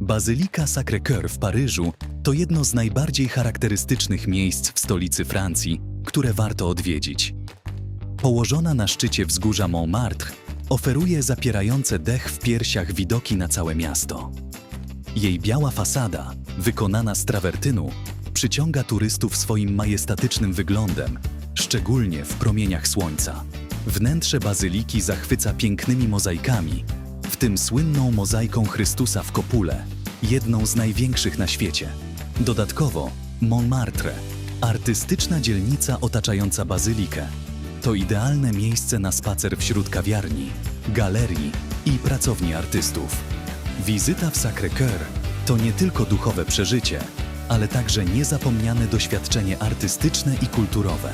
Bazylika Sacré-Cœur w Paryżu to jedno z najbardziej charakterystycznych miejsc w stolicy Francji, które warto odwiedzić. Położona na szczycie wzgórza Montmartre, oferuje zapierające dech w piersiach widoki na całe miasto. Jej biała fasada, wykonana z trawertynu, przyciąga turystów swoim majestatycznym wyglądem, szczególnie w promieniach słońca. Wnętrze bazyliki zachwyca pięknymi mozaikami, tym słynną mozaiką Chrystusa w Kopule, jedną z największych na świecie. Dodatkowo Montmartre, artystyczna dzielnica otaczająca bazylikę, to idealne miejsce na spacer wśród kawiarni, galerii i pracowni artystów. Wizyta w Sacré-Cœur to nie tylko duchowe przeżycie, ale także niezapomniane doświadczenie artystyczne i kulturowe.